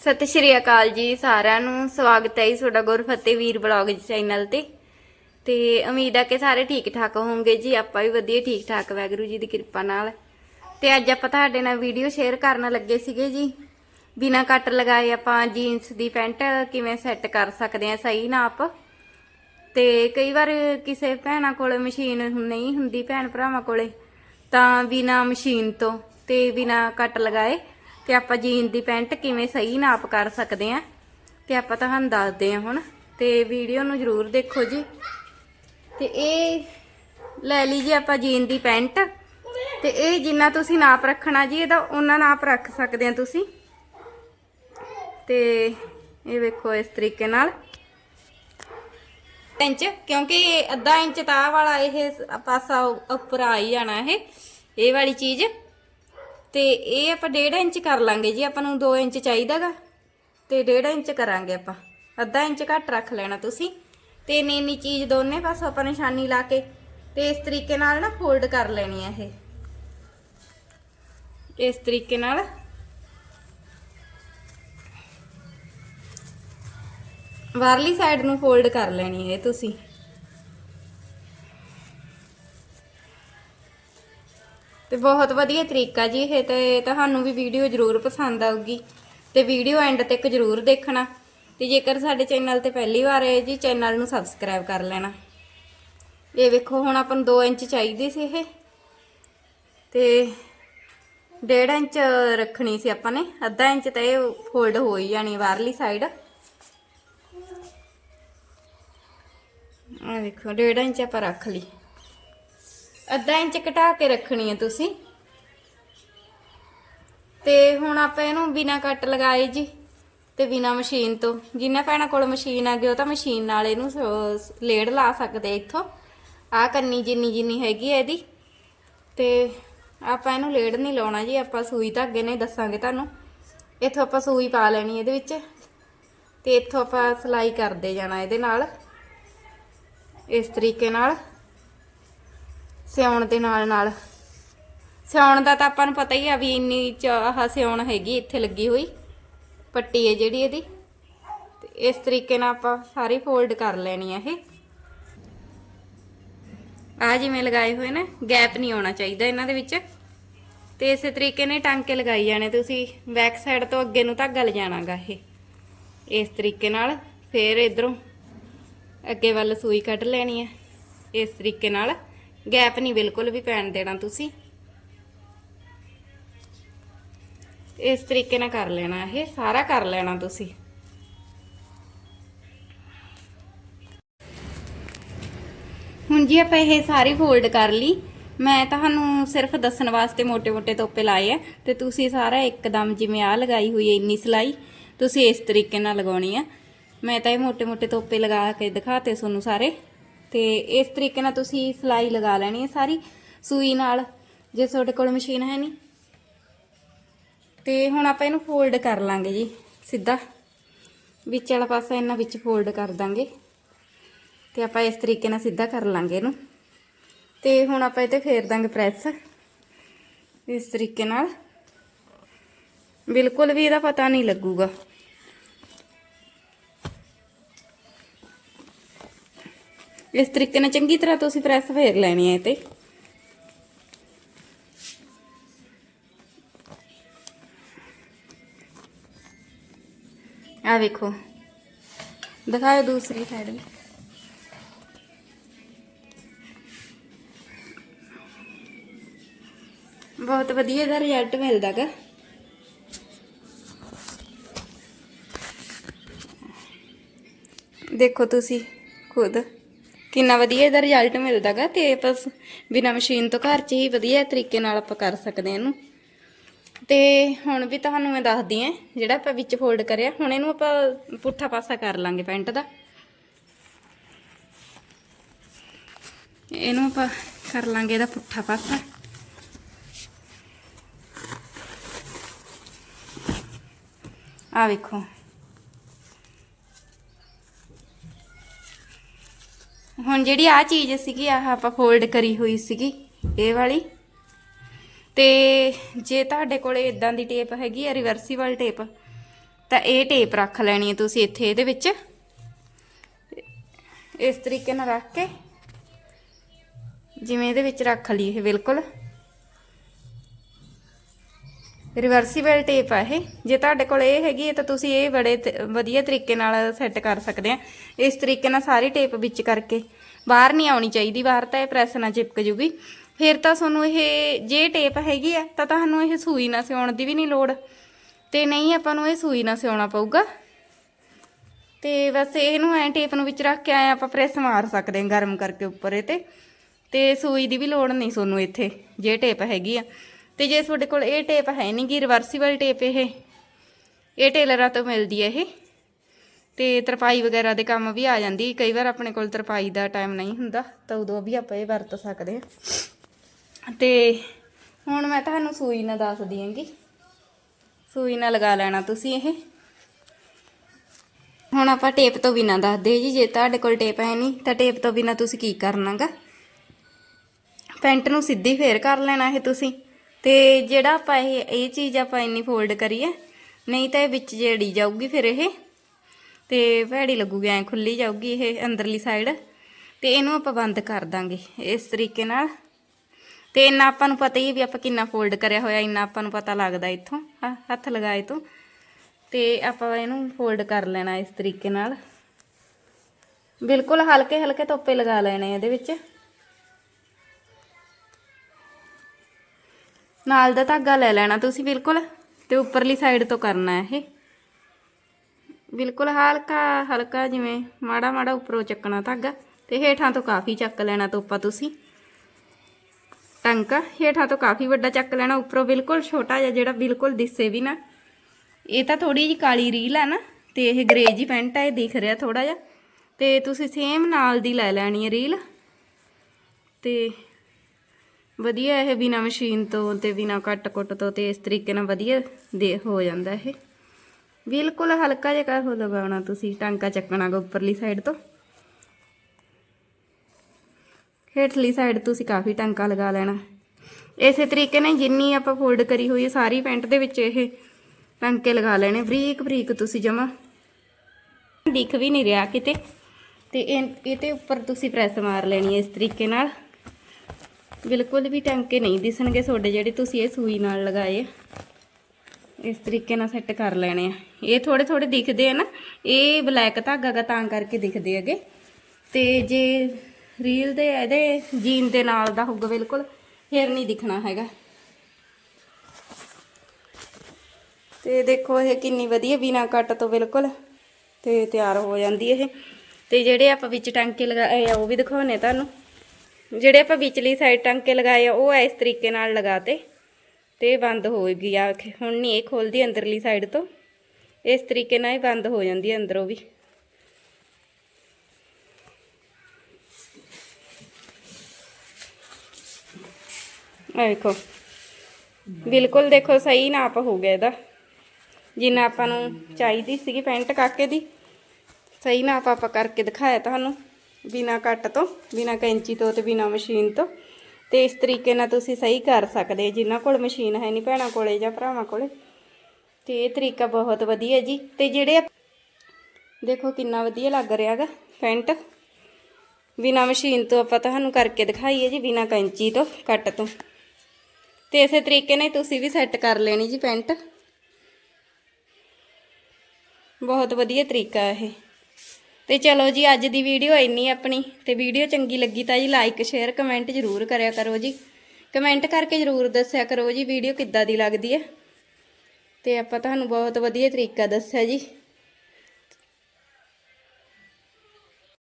ਸਤਿ ਸ਼੍ਰੀ ਅਕਾਲ ਜੀ ਸਾਰਿਆਂ ਨੂੰ। ਸਵਾਗਤ ਹੈ ਜੀ ਤੁਹਾਡਾ ਗੁਰਫਤਿਹ ਵੀਰ ਬਲੌਗ ਚੈਨਲ ਤੇ। ਤੇ ਉਮੀਦ ਆ ਕਿ ਸਾਰੇ ਠੀਕ ਠਾਕ ਹੋਵੋਗੇ ਜੀ। ਆਪਾਂ ਵੀ ਵਧੀਆ ਠੀਕ ਠਾਕ ਵੈਗਰੂ ਜੀ ਦੀ ਕਿਰਪਾ ਨਾਲ। ਤੇ ਅੱਜ ਆਪਾਂ ਤੁਹਾਡੇ ਨਾਲ ਵੀਡੀਓ ਸ਼ੇਅਰ ਕਰਨ ਲੱਗੇ ਸੀਗੇ ਜੀ। ਬਿਨਾ ਕੱਟ ਲਗਾਏ ਆਪਾਂ ਜੀਨਸ ਦੀ ਪੈਂਟ ਕਿਵੇਂ ਸੈੱਟ ਕਰ ਸਕਦੇ ਆ ਸਹੀ ਨਾਪ ਤੇ ਕਈ ਵਾਰ ਕਿਸੇ ਭੈਣਾਂ ਕੋਲੇ ਮਸ਼ੀਨ ਨਹੀਂ ਹੁੰਦੀ, ਭੈਣ ਭਰਾਵਾਂ ਕੋਲੇ, ਤਾਂ ਬਿਨਾ ਮਸ਼ੀਨ ਤੋਂ ਤੇ ਬਿਨਾ ਕੱਟ ਲਗਾਏ। ਤੇ ਆਪਾਂ ਜੀਨ ਦੀ ਪੈਂਟ ਕਿਵੇਂ ਸਹੀ ਨਾਪ ਕਰ ਸਕਦੇ ਆ? ਤੇ ਆਪਾਂ ਤੁਹਾਨੂੰ ਦੱਸਦੇ ਆ ਹੁਣ। ਤੇ ਵੀਡੀਓ ਨੂੰ ਜ਼ਰੂਰ ਦੇਖੋ ਜੀ। ਤੇ ਇਹ ਲੈ ਲਈ ਜੀ ਆਪਾਂ ਜੀਨ ਦੀ ਪੈਂਟ। ਤੇ ਇਹ ਜਿੰਨਾ ਤੁਸੀਂ ਨਾਪ ਰੱਖਣਾ ਜੀ, ਇਹਦਾ ਉਹਨਾਂ ਨਾਪ ਰੱਖ ਸਕਦੇ ਆ ਤੁਸੀਂ। ਤੇ ਇਹ ਵੇਖੋ ਇਸ ਤਰੀਕੇ ਨਾਲ। ਇੰਚ, ਕਿਉਂਕਿ ਅੱਧਾ ਇੰਚ ਤਾਂ ਵਾਲਾ ਇਹ ਪਾਸਾ ਉੱਪਰ ਆ ਹੀ ਜਾਣਾ ਇਹ। ਇਹ ਵਾਲੀ ਚੀਜ਼। ਤੇ ਇਹ ਆਪਾਂ 1.5 ਇੰਚ ਕਰ ਲਾਂਗੇ ਜੀ, ਆਪਾਂ ਨੂੰ 2 ਇੰਚ ਚਾਹੀਦਾਗਾ। ਤੇ 1.5 ਇੰਚ ਕਰਾਂਗੇ ਆਪਾਂ। ਅੱਧਾ ਇੰਚ ਘੱਟ ਰੱਖ ਲੈਣਾ ਤੁਸੀਂ। ਤੇ ਇੰਨੀ ਇੰਨੀ ਚੀਜ਼ ਦੋਨੇ ਪਾਸੋਂ ਆਪਾਂ ਨਿਸ਼ਾਨੀ ਲਾ ਕੇ ਤੇ ਇਸ ਤਰੀਕੇ ਨਾਲ ਨਾ ਫੋਲਡ ਕਰ ਲੈਣੀ ਆ ਇਹ। ਇਸ ਤਰੀਕੇ ਨਾਲ। ਬਾਹਰਲੀ ਸਾਈਡ ਨੂੰ ਫੋਲਡ ਕਰ ਲੈਣੀ ਹੈ ਇਹ ਤੁਸੀਂ। ਤੇ ਬਹੁਤ ਵਧੀਆ ਤਰੀਕਾ ਜੀ ਇਹ ਤੇ ਤੁਹਾਨੂੰ ਵੀ ਵੀਡੀਓ ਜ਼ਰੂਰ ਪਸੰਦ ਆਊਗੀ। ਤੇ ਵੀਡੀਓ ਐਂਡ ਤੱਕ ਜ਼ਰੂਰ ਦੇਖਣਾ। ਤੇ ਜੇਕਰ ਸਾਡੇ ਚੈਨਲ ਤੇ ਪਹਿਲੀ ਵਾਰ ਆਏ ਜੀ, ਚੈਨਲ ਨੂੰ ਸਬਸਕ੍ਰਾਈਬ ਕਰ ਲੈਣਾ। ਇਹ ਵੇਖੋ, ਹੁਣ ਆਪਾਂ ਨੂੰ 2 ਇੰਚ ਚਾਹੀਦੀ ਸੀ ਇਹ। ਤੇ 1.5 ਇੰਚ ਰੱਖਣੀ ਸੀ ਆਪਾਂ ਨੇ। ਅੱਧਾ ਇੰਚ ਤਾਂ ਇਹ ਫੋਲਡ ਹੋ ਹੀ ਜਾਣੀ ਬਾਹਰਲੀ ਸਾਈਡ। ਆ ਦੇਖੋ 1.5 ਇੰਚ ਆਪਾਂ ਰੱਖ ਲਈ। ਅੱਧਾ ਇੰਚ ਘਟਾ ਕੇ ਰੱਖਣੀ ਹੈ ਤੁਸੀਂ। ਤੇ ਹੁਣ ਆਪਾਂ ਇਹਨੂੰ ਬਿਨਾ ਕੱਟ ਲਗਾਏ ਜੀ, ਤੇ ਬਿਨਾ ਮਸ਼ੀਨ ਤੋਂ। ਜਿੰਨਾ ਭੈਣਾਂ ਕੋਲ ਮਸ਼ੀਨ ਆ ਗਈ ਉਹ ਤਾਂ ਮਸ਼ੀਨ ਨਾਲ ਇਹਨੂੰ ਸ- ਲੇੜ ਲਾ ਸਕਦੇ ਇੱਥੋਂ। ਆ ਕੰਨੀ ਜਿੰਨੀ ਜਿੰਨੀ ਹੈਗੀ ਹੈ ਇਹਦੀ। ਤੇ ਆਪਾਂ ਇਹਨੂੰ ਲੇੜ ਨਹੀਂ ਲਾਉਣਾ ਜੀ, ਆਪਾਂ ਸੂਈ ਧਾਗੇ ਨੇ ਦੱਸਾਂਗੇ ਤੁਹਾਨੂੰ। ਇੱਥੋਂ ਆਪਾਂ ਸੂਈ ਪਾ ਲੈਣੀ ਇਹਦੇ ਵਿੱਚ। ਤੇ ਇੱਥੋਂ ਆਪਾਂ ਸਲਾਈ ਕਰਦੇ ਜਾਣਾ ਇਹਦੇ ਨਾਲ। ਇਸ ਤਰੀਕੇ ਨਾਲ। ਸਿਉਣ ਦੇ ਨਾਲ ਨਾਲ। ਸਿਉਣ ਦਾ ਤਾਂ ਆਪਾਂ ਨੂੰ ਪਤਾ ਹੀ ਆ ਵੀ ਇੰਨੀ ਚਾਹ ਸਿਉਣ ਹੈਗੀ, ਇੱਥੇ ਲੱਗੀ ਹੋਈ। ਪੱਟੀ ਹੈ ਜਿਹੜੀ ਇਹਦੀ। ਤੇ ਇਸ ਤਰੀਕੇ ਨਾਲ ਆਪਾਂ ਸਾਰੀ ਫੋਲਡ ਕਰ ਲੈਣੀ ਆ ਇਹ। ਆ ਜਿਵੇਂ ਲਗਾਏ ਹੋਏ ਨੇ ਗੈਪ ਨਹੀਂ ਆਉਣਾ ਚਾਹੀਦਾ ਇਹਨਾਂ ਦੇ ਵਿੱਚ। ਤੇ ਇਸੇ ਤਰੀਕੇ ਨਾਲ ਟਾਂਕੇ ਲਗਾਈ ਜਾਣੇ, ਤੁਸੀਂ ਬੈਕ ਸਾਈਡ ਤੋਂ ਅੱਗੇ ਨੂੰ ਧਾਗਾ ਲਿਜਾਣਾਗਾ ਇਹ। ਇਸ ਤਰੀਕੇ ਨਾਲ ਫਿਰ ਇਧਰੋਂ ਅੱਗੇ ਵੱਲ ਸੂਈ ਕੱਢ ਲੈਣੀ ਹੈ ਇਸ ਤਰੀਕੇ ਨਾਲ ਗੈਪ ਨਹੀਂ ਬਿਲਕੁਲ ਵੀ ਪੈਣ ਦੇਣਾ ਤੁਸੀਂ। ਇਸ ਤਰੀਕੇ ਨਾਲ ਕਰ ਲੈਣਾ ਇਹ, ਸਾਰਾ ਕਰ ਲੈਣਾ ਤੁਸੀਂ। ਹੁਣ ਜੀ ਆਪਾਂ ਇਹ ਸਾਰੀ ਫੋਲਡ ਕਰ ਲਈ। ਮੈਂ ਤੁਹਾਨੂੰ ਸਿਰਫ ਦੱਸਣ ਵਾਸਤੇ ਮੋٹے-ਮੋٹے ਤੋਪੇ ਲਾਏ ਆ ਤੇ ਤੁਸੀਂ ਸਾਰਾ ਇੱਕਦਮ ਜਿਵੇਂ ਆ ਲਗਾਈ ਹੋਈ ਹੈ, ਇੰਨੀ ਸਲਾਈ ਤੁਸੀਂ ਇਸ ਤਰੀਕੇ ਨਾਲ ਲਗਾਉਣੀ ਆ। ਮੈਂ ਤਾਂ ਇਹ ਮੋٹے-ਮੋٹے ਤੋਪੇ ਲਗਾ ਕੇ ਦਿਖਾਤੇ ਤੁਹਾਨੂੰ ਸਾਰੇ। ਤੇ ਇਸ ਤਰੀਕੇ ਨਾਲ ਤੁਸੀਂ ਸਲਾਈ ਲਗਾ ਲੈਣੀ ਹੈ ਸਾਰੀ, ਸੂਈ ਨਾਲ, ਜੇ ਤੁਹਾਡੇ ਕੋਲ ਮਸ਼ੀਨ ਹੈ ਨਹੀਂ। ਤੇ ਹੁਣ ਆਪਾਂ ਇਹਨੂੰ ਫੋਲਡ ਕਰ ਲਾਂਗੇ ਜੀ, ਸਿੱਧਾ। ਵਿੱਚ ਵਾਲਾ ਪਾਸਾ ਇਹਨਾਂ ਵਿੱਚ ਫੋਲਡ ਕਰ ਦਾਂਗੇ। ਤੇ ਆਪਾਂ ਇਸ ਤਰੀਕੇ ਨਾਲ ਸਿੱਧਾ ਕਰ ਲਾਂਗੇ ਇਹਨੂੰ। ਤੇ ਹੁਣ ਆਪਾਂ ਇਹ ਤੇ ਫੇਰ ਦਾਂਗੇ ਪ੍ਰੈਸ, ਇਸ ਤਰੀਕੇ ਨਾਲ। ਬਿਲਕੁਲ ਵੀ ਇਹਦਾ ਪਤਾ ਨਹੀਂ ਲੱਗੂਗਾ। ਇਸ ਤਰੀਕੇ ਨਾਲ ਚੰਗੀ ਤਰ੍ਹਾਂ ਤੁਸੀਂ ਪ੍ਰੈਸ ਫੇਰ ਲੈਣੀ ਹੈ ਤੇ। ਆ ਵੇਖੋ। ਦਿਖਾਓ ਦੂਸਰੀ ਸਾਈਡ ਵੀ। ਬਹੁਤ ਵਧੀਆ ਇਹਦਾ ਰਿਜ਼ਲਟ ਮਿਲਦਾਗਾ। ਦੇਖੋ ਤੁਸੀਂ ਖੁਦ। ਕਿੰਨਾ ਵਧੀਆ ਇਹਦਾ ਰਿਜ਼ਲਟ ਮਿਲਦਾਗਾ ਤੇ ਬਸ ਬਿਨਾ ਮਸ਼ੀਨ ਤੋਂ ਘਰ 'ਚ ਹੀ ਵਧੀਆ ਤਰੀਕੇ ਨਾਲ ਆਪਾਂ ਕਰ ਸਕਦੇ ਹਾਂ ਇਹਨੂੰ। ਤੇ ਹੁਣ ਵੀ ਤੁਹਾਨੂੰ ਮੈਂ ਦੱਸਦੀ ਆਂ ਜਿਹੜਾ ਆਪਾਂ ਵਿੱਚ ਫੋਲਡ ਕਰਿਆ, ਹੁਣ ਇਹਨੂੰ ਆਪਾਂ ਪੁੱਠਾ ਪਾਸਾ ਕਰ ਲਾਂਗੇ ਪੈਂਟ ਦਾ। ਇਹਨੂੰ ਆਪਾਂ ਕਰ ਲਾਂਗੇ ਇਹਦਾ ਪੁੱਠਾ ਪਾਸਾ। ਆ ਵੇਖੋ। ਹੁਣ ਜਿਹੜੀ ਆ ਚੀਜ਼ ਸੀਗੀ, ਆਹ ਆਪਾਂ ਫੋਲਡ ਕਰੀ ਹੋਈ ਸੀਗੀ, ਇਹ ਵਾਲੀ। ਤੇ ਜੇ ਤੁਹਾਡੇ ਕੋਲੇ ਇਦਾਂ ਦੀ ਟੇਪ ਹੈਗੀ ਆ ਰਿਵਰਸੀਬਲ ਟੇਪ ਤਾਂ ਇਹ ਟੇਪ ਰੱਖ ਲੈਣੀ ਹੈ ਤੁਸੀਂ ਇੱਥੇ ਇਹਦੇ ਵਿੱਚ। ਇਸ ਤਰੀਕੇ ਨਾਲ ਰੱਖ ਕੇ ਜਿਵੇਂ ਇਹਦੇ ਵਿੱਚ ਰੱਖ ਲਈ ਇਹ ਬਿਲਕੁਲ। ਰਿਵਰਸੀਬਲ ਟੇਪ ਆ ਇਹ। ਜੇ ਤੁਹਾਡੇ ਕੋਲ ਇਹ ਹੈਗੀ ਹੈ ਤਾਂ ਤੁਸੀਂ ਇਹ ਬੜੇ ਵਧੀਆ ਤਰੀਕੇ ਨਾਲ ਸੈੱਟ ਕਰ ਸਕਦੇ ਆ। ਇਸ ਤਰੀਕੇ ਨਾਲ ਸਾਰੀ ਟੇਪ ਵਿੱਚ ਕਰਕੇ। ਬਾਹਰ ਨਹੀਂ ਆਉਣੀ ਚਾਹੀਦੀ, ਬਾਹਰ ਤਾਂ ਇਹ ਪ੍ਰੈਸ ਨਾਲ ਚਿਪਕ ਜੂਗੀ। ਫਿਰ ਤਾਂ ਤੁਹਾਨੂੰ ਇਹ, ਜੇ ਟੇਪ ਹੈਗੀ ਆ ਤਾਂ ਤੁਹਾਨੂੰ ਇਹ ਸੂਈ ਨਾਲ ਸਿਉਣ ਦੀ ਵੀ ਨਹੀਂ ਲੋੜ। ਤੇ ਨਹੀਂ ਆਪਾਂ ਨੂੰ ਇਹ ਸੂਈ ਨਾਲ ਸਿਉਣਾ ਪਊਗਾ। ਤੇ ਬਸ ਇਹਨੂੰ ਐ ਟੇਪ ਨੂੰ ਵਿੱਚ ਰੱਖ ਕੇ ਆਏ ਆਪਾਂ ਪ੍ਰੈਸ ਮਾਰ ਸਕਦੇ ਹਾਂ ਗਰਮ ਕਰਕੇ ਉੱਪਰ ਇਹ ਤੇ। ਤੇ ਸੂਈ ਦੀ ਵੀ ਲੋੜ ਨਹੀਂ ਤੁਹਾਨੂੰ ਇੱਥੇ, ਜੇ ਟੇਪ ਹੈਗੀ ਆ। ਤੇ ਜੇ ਤੁਹਾਡੇ ਕੋਲ ਇਹ ਟੇਪ ਹੈ ਨਹੀਂ ਗੀ ਰਿਵਰਸੀਬਲ ਟੇਪ ਇਹ ਇਹ ਟੇਲਰਾਂ ਤੋਂ ਮਿਲਦੀ ਹੈ ਇਹ। ਤੇ ਤਰਪਾਈ ਵਗੈਰਾ ਦੇ ਕੰਮ ਵੀ ਆ ਜਾਂਦੀ, ਕਈ ਵਾਰ ਆਪਣੇ ਕੋਲ ਤਰਪਾਈ ਦਾ ਟਾਈਮ ਨਹੀਂ ਹੁੰਦਾ, ਤਾਂ ਉਦੋਂ ਵੀ ਆਪਾਂ ਇਹ ਵਰਤ ਸਕਦੇ ਹਾਂ। ਤੇ ਹੁਣ ਮੈਂ ਤੁਹਾਨੂੰ ਸੂਈ ਨਾਲ ਦੱਸਦੀ ਦਿਆਂਗੀ ਸੂਈ ਨਾਲ ਲਗਾ ਲੈਣਾ ਤੁਸੀਂ ਇਹ। ਹੁਣ ਆਪਾਂ ਟੇਪ ਤੋਂ ਬਿਨਾਂ ਦੱਸਦੇ ਜੀ, ਜੇ ਤੁਹਾਡੇ ਕੋਲ ਟੇਪ ਹੈ ਨਹੀਂ ਤਾਂ ਟੇਪ ਤੋਂ ਬਿਨਾਂ ਤੁਸੀਂ ਕੀ ਕਰਨਾਗਾ ਪੈਂਟ ਨੂੰ ਸਿੱਧੀ ਫੇਰ ਕਰ ਲੈਣਾ ਇਹ ਤੁਸੀਂ। ਤੇ ਜਿਹੜਾ ਆਪਾਂ ਇਹ ਇਹ ਚੀਜ਼ ਆਪਾਂ ਇੰਨੀ ਫੋਲਡ ਕਰੀਏ, ਨਹੀਂ ਤਾਂ ਇਹ ਵਿੱਚ ਜਿਹੜੀ ਜਾਊਗੀ ਫਿਰ ਇਹ, ਤੇ ਭੈੜੀ ਲੱਗੂਗੀ, ਐ ਖੁੱਲੀ ਜਾਊਗੀ ਇਹ ਅੰਦਰਲੀ ਸਾਈਡ ਤੇ ਇਹਨੂੰ ਆਪਾਂ ਬੰਦ ਕਰ ਦਾਂਗੇ ਇਸ ਤਰੀਕੇ ਨਾਲ। ਤੇ ਇੰਨਾ ਆਪਾਂ ਨੂੰ ਪਤਾ ਹੀ ਹੈ ਵੀ ਆਪਾਂ ਕਿੰਨਾ ਫੋਲਡ ਕਰਿਆ ਹੋਇਆ, ਇੰਨਾ ਆਪਾਂ ਨੂੰ ਪਤਾ ਲੱਗਦਾ ਇੱਥੋਂ ਹੱਥ ਲਗਾਏ ਤੋਂ। ਤੇ ਆਪਾਂ ਇਹਨੂੰ ਫੋਲਡ ਕਰ ਲੈਣਾ ਇਸ ਤਰੀਕੇ ਨਾਲ। ਬਿਲਕੁਲ ਹਲਕੇ ਹਲਕੇ ਤੋਪੇ ਲਗਾ ਲੈਣੇ ਇਹਦੇ ਵਿੱਚ। ਨਾਲ ਦਾ ਧਾਗਾ ਲੈ ਲੈਣਾ ਤੁਸੀਂ ਬਿਲਕੁਲ ਤੇ ਉੱਪਰਲੀ ਸਾਈਡ ਤੋਂ ਕਰਨਾ ਹੈ ਇਹ। ਬਿਲਕੁਲ ਹਲਕਾ ਹਲਕਾ ਜਿਵੇਂ ਮਾੜਾ ਮਾੜਾ ਉੱਪਰੋਂ ਚੱਕਣਾ ਧਾਗਾ ਤੇ ਹੇਠਾਂ ਤੋਂ ਕਾਫੀ ਚੱਕ ਲੈਣਾ ਤੋਪਾ ਤੁਸੀਂ। ਟੰਕਾ ਹੇਠਾਂ ਤੋਂ ਕਾਫੀ ਵੱਡਾ ਚੱਕ ਲੈਣਾ, ਉੱਪਰੋਂ ਬਿਲਕੁਲ ਛੋਟਾ ਜਿਹਾ ਜਿਹੜਾ ਬਿਲਕੁਲ ਦਿਸੇ ਵੀ ਨਾ। ਇਹ ਤਾਂ ਥੋੜੀ ਜਿਹੀ ਕਾਲੀ ਰੀਲ ਹੈ ਨਾ ਤੇ ਇਹ ਗ੍ਰੇ ਜੀ ਪੈਂਟ ਹੈ ਇਹ ਦਿਖ ਰਿਹਾ ਥੋੜਾ ਜਿਹਾ। ਤੇ ਤੁਸੀਂ ਸੇਮ ਨਾਲ ਦੀ ਲੈ ਲੈਣੀ ਹੈ ਰੀਲ। ਤੇ ਵਧੀਆ ਇਹ ਬਿਨਾ ਮਸ਼ੀਨ ਤੋਂ ਤੇ ਬਿਨਾ ਕੱਟ-ਕੁੱਟ ਤੋਂ ਤੇ ਇਸ ਤਰੀਕੇ ਨਾਲ ਵਧੀਆ ਦੇ ਹੋ ਜਾਂਦਾ ਇਹ। ਬਿਲਕੁਲ ਹਲਕਾ ਜਿਹਾ ਕਰ ਲਗਾਉਣਾ ਤੁਸੀਂ, ਟਾਂਕਾ ਚੱਕਣਾ ਗਾ ਉੱਪਰਲੀ ਸਾਈਡ ਤੋਂ। ਹੇਠਲੀ ਸਾਈਡ ਤੁਸੀਂ ਕਾਫੀ ਟਾਂਕਾ ਲਗਾ ਲੈਣਾ। ਇਸੇ ਤਰੀਕੇ ਨਾਲ ਜਿੰਨੀ ਆਪਾਂ ਫੋਲਡ ਕਰੀ ਹੋਈ ਹੈ ਸਾਰੀ ਪੈਂਟ ਦੇ ਵਿੱਚ ਇਹ ਟਾਂਕੇ ਲਗਾ ਲੈਣੇ, ਬਰੀਕ ਬਰੀਕ ਤੁਸੀਂ ਜਮਾ। ਦਿਖ ਵੀ ਨਹੀਂ ਰਿਹਾ ਕਿਤੇ, ਤੇ ਇਹ ਇਹਦੇ ਉੱਪਰ ਤੁਸੀਂ ਪ੍ਰੈਸ ਮਾਰ ਲੈਣੀ ਹੈ ਇਸ ਤਰੀਕੇ ਨਾਲ। ਬਿਲਕੁਲ ਵੀ ਟਾਂਕੇ ਨਹੀਂ ਦਿਸਣਗੇ ਤੁਹਾਡੇ ਜਿਹੜੇ ਤੁਸੀਂ ਇਹ ਸੂਈ ਨਾਲ ਲਗਾਏ। ਇਸ ਤਰੀਕੇ ਨਾਲ ਸੈੱਟ ਕਰ ਲੈਣੇ ਆ। ਇਹ ਥੋੜੇ ਥੋੜੇ ਦਿਖਦੇ ਆ ਨਾ। ਇਹ ਬਲੈਕ ਧਾਗਾ ਗਾ ਤਾਂ ਕਰਕੇ ਦਿਖਦੇ ਹੈਗੇ। ਤੇ ਜੇ ਰੀਲ ਦੇ ਇਹਦੇ ਜੀਨ ਦੇ ਨਾਲ ਦਾ ਹੋਊਗਾ ਬਿਲਕੁਲ, ਫਿਰ ਨਹੀਂ ਦਿਖਣਾ ਹੈਗਾ। ਤੇ ਦੇਖੋ ਇਹ ਕਿੰਨੀ ਵਧੀਆ ਬਿਨਾ ਕੱਟ ਤੋਂ ਬਿਲਕੁਲ, ਤੇ ਤਿਆਰ ਹੋ ਜਾਂਦੀ ਇਹ। ਤੇ ਜਿਹੜੇ ਆਪਾਂ ਵਿੱਚ ਟਾਂਕੇ ਲਗਾਏ ਆ ਉਹ ਵੀ ਦਿਖਾਉਣੇ ਤੁਹਾਨੂੰ। ਜਿਹੜੇ ਆਪਾਂ ਵਿਚਲੀ ਸਾਈਡ ਟਾਂਕੇ ਲਗਾਏ ਆ, ਉਹ ਇਸ ਤਰੀਕੇ ਨਾਲ ਲਗਾਤੇ ਤੇ ਇਹ ਬੰਦ ਹੋ ਗਈ ਆ। ਹੁਣ ਨਹੀਂ ਇਹ ਖੋਲਦੀ ਅੰਦਰਲੀ ਸਾਈਡ ਤੋਂ। ਇਸ ਤਰੀਕੇ ਨਾਲ ਹੀ ਬੰਦ ਹੋ ਜਾਂਦੀ ਹੈ ਅੰਦਰੋਂ ਵੀ। ਆ ਦੇਖੋ ਬਿਲਕੁਲ ਦੇਖੋ, ਸਹੀ ਨਾਪ ਹੋ ਗਿਆ ਇਹਦਾ। ਜਿੰਨਾ ਆਪਾਂ ਨੂੰ ਚਾਹੀਦੀ ਸੀਗੀ ਪੈਂਟ ਕਾਕੇ ਦੀ, ਸਹੀ ਨਾਪ ਆਪਾਂ ਕਰਕੇ ਦਿਖਾਇਆ ਤੁਹਾਨੂੰ। ਬਿਨਾ ਕੱਟ ਤੋਂ, ਬਿਨਾ ਕੈਂਚੀ ਤੋਂ ਤੇ ਬਿਨਾ ਮਸ਼ੀਨ ਤੋਂ। ਤੇ ਇਸ ਤਰੀਕੇ ਨਾਲ ਤੁਸੀਂ ਸਹੀ ਕਰ ਸਕਦੇ ਹੋ, ਜਿਨ੍ਹਾਂ ਕੋਲ ਮਸ਼ੀਨ ਹੈ ਨਹੀਂ, ਭੈਣਾਂ ਕੋਲੇ ਜਾਂ ਭਰਾਵਾਂ ਕੋਲੇ। ਤੇ ਇਹ ਤਰੀਕਾ ਬਹੁਤ ਵਧੀਆ ਜੀ। ਤੇ ਜਿਹੜੇ ਦੇਖੋ ਕਿੰਨਾ ਵਧੀਆ ਲੱਗ ਰਿਹਾ ਹੈਗਾ ਪੈਂਟ। ਬਿਨਾ ਮਸ਼ੀਨ ਤੋਂ ਆਪਾਂ ਤੁਹਾਨੂੰ ਕਰਕੇ ਦਿਖਾਈਏ ਜੀ, ਬਿਨਾ ਕੈਂਚੀ ਤੋਂ, ਕੱਟ ਤੋਂ। ਤੇ ਇਸੇ ਤਰੀਕੇ ਨਾਲ ਤੁਸੀਂ ਵੀ ਸੈੱਟ ਕਰ ਲੈਣੀ ਜੀ ਪੈਂਟ। ਬਹੁਤ ਵਧੀਆ ਤਰੀਕਾ ਇਹ। ਤੇ ਚਲੋ ਜੀ, ਅੱਜ ਦੀ ਵੀਡੀਓ ਇੰਨੀ ਆਪਣੀ ਤੇ ਵੀਡੀਓ ਚੰਗੀ ਲੱਗੀ ਤਾਂ ਜੀ ਲਾਈਕ ਸ਼ੇਅਰ ਕਮੈਂਟ ਜ਼ਰੂਰ ਕਰਿਆ ਕਰੋ ਜੀ। ਕਮੈਂਟ ਕਰਕੇ ਜ਼ਰੂਰ ਦੱਸਿਆ ਕਰੋ ਜੀ ਵੀਡੀਓ ਕਿੱਦਾਂ ਦੀ ਲੱਗਦੀ ਹੈ। ਤੇ ਆਪਾਂ ਤੁਹਾਨੂੰ ਬਹੁਤ ਵਧੀਆ ਤਰੀਕਾ ਦੱਸਿਆ ਜੀ।